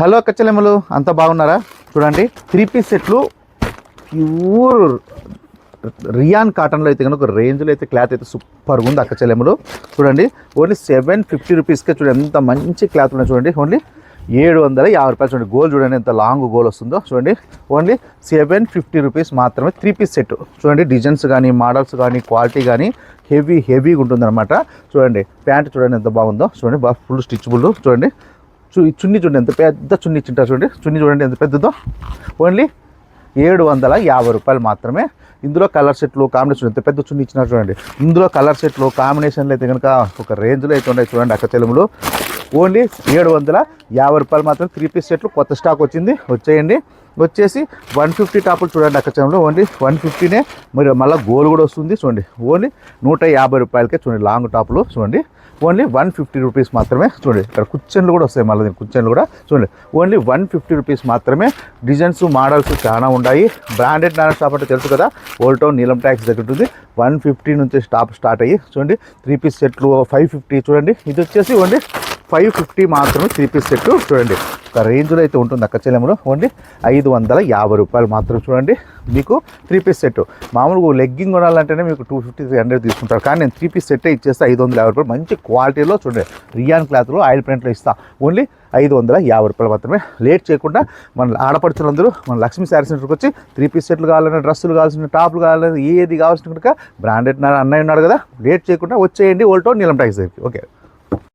Hello కచ్చలెమ్మలు అంత బాగున్నారా? చూడండి త్రీ పీస్ సెట్లు ప్యూర్ రియాన్ కాటన్లో అయితే కనుక రేంజ్లో అయితే క్లాత్ అయితే సూపర్గా ఉంది అక్క చెల్లెములు చూడండి ఓన్లీ సెవెన్ ఫిఫ్టీ రూపీస్కే చూడండి ఎంత మంచి క్లాత్ ఉన్నాయి చూడండి. ఓన్లీ ఏడు వందల యాభై రూపాయలు చూడండి గోల్ చూడండి ఎంత లాంగ్ గోల్ వస్తుందో. చూడండి ఓన్లీ సెవెన్ ఫిఫ్టీ రూపీస్ మాత్రమే త్రీ పీస్ సెట్ చూడండి డిజైన్స్ కానీ మోడల్స్ కానీ క్వాలిటీ కానీ హెవీ హెవీగా ఉంటుందన్నమాట. చూడండి ప్యాంట్ చూడండి ఎంత బాగుందో. చూడండి బాగా ఫుల్ స్టిచ్బుల్ చూడండి చున్నీ చూడండి ఎంత పెద్ద చున్నీ ఇచ్చింటారు చూడండి. చున్నీ చూడండి ఎంత పెద్దదో. ఓన్లీ ఏడు వందల యాభై రూపాయలు మాత్రమే. ఇందులో కలర్ సెట్లు కాంబినేషన్ ఎంత పెద్ద చున్నీ ఇచ్చినారు చూడండి. ఇందులో కలర్ సెట్లు కాంబినేషన్లు అయితే కనుక ఒక రేంజ్లో అయితే ఉన్నాయి చూడండి అక్క తెలుగులు ఓన్లీ ఏడు వందల యాభై రూపాయలు మాత్రం త్రీ పీస్ సెట్లు కొత్త స్టాక్ వచ్చింది. వచ్చేయండి. వచ్చేసి వన్ ఫిఫ్టీ టాపులు చూడండి అక్క చంలో. Only one ఫిఫ్టీనే. మరి మళ్ళీ గోల్ కూడా వస్తుంది. చూడండి. ఓన్లీ నూట యాభై రూపాయలకే చూడండి లాంగ్ టాపులు. చూడండి. ఓన్లీ వన్ ఫిఫ్టీ రూపీస్ మాత్రమే చూడండి. ఇక్కడ కుచ్చన్లు కూడా వస్తాయి మళ్ళీ దీనికి కుచ్చన్లు కూడా. చూడండి. ఓన్లీ వన్ ఫిఫ్టీ రూపీస్ మాత్రమే. డిజైన్స్ మోడల్స్ చాలా ఉన్నాయి. బ్రాండెడ్ నాన్ షాప్ అంటే తెలుసు కదా. ఓల్డ్ టౌన్ నీలం ట్యాక్స్ దగ్గర ఉంటుంది. వన్ ఫిఫ్టీ నుంచి స్టాప్ స్టార్ట్ అయ్యి చూడండి. త్రీ పీస్ సెట్లు ఫైవ్ ఫిఫ్టీ చూడండి. ఇది వచ్చేసి ఓన్లీ ఫైవ్ ఫిఫ్టీ మాత్రమే త్రీ పీస్ సెట్ చూడండి ఒక రేంజ్లో అయితే ఉంటుంది అక్క చెల్లెములో ఓన్లీ ఐదు వందల యాభై రూపాయలు మాత్రం చూడండి. మీకు త్రీ పీస్ సెట్ మామూలుగా లెగ్గింగ్ కొనాలంటేనే మీకు టూ ఫిఫ్టీ త్రీ హండ్రెడ్ తీసుకుంటారు. కానీ నేను త్రీ పీస్ సెట్టే ఇచ్చేస్తే ఐదు వందల యాభై రూపాయలు. మంచి క్వాలిటీలో చూడండి రియాన్ క్లాత్లో ఆయిల్ ప్రింట్లో ఇస్తా. ఓన్లీ ఐదు వందల యాభై రూపాయలు మాత్రమే. లేట్ చేయకుండా మన ఆడపడుచులందరూ మన లక్ష్మీ శారీ సెంటర్కి వచ్చి త్రీ పీస్ సెట్లు కావాలన్నా డ్రెస్సులు కావాల్సిన టాప్లు కావాలన్నా ఏది కావాల్సిన కనుక బ్రాండెడ్ అన్నయ్య ఉన్నాడు కదా లేట్ చేయకుండా వచ్చేయండి ఓల్టో నీలం ట్యాక్స్ ఓకే.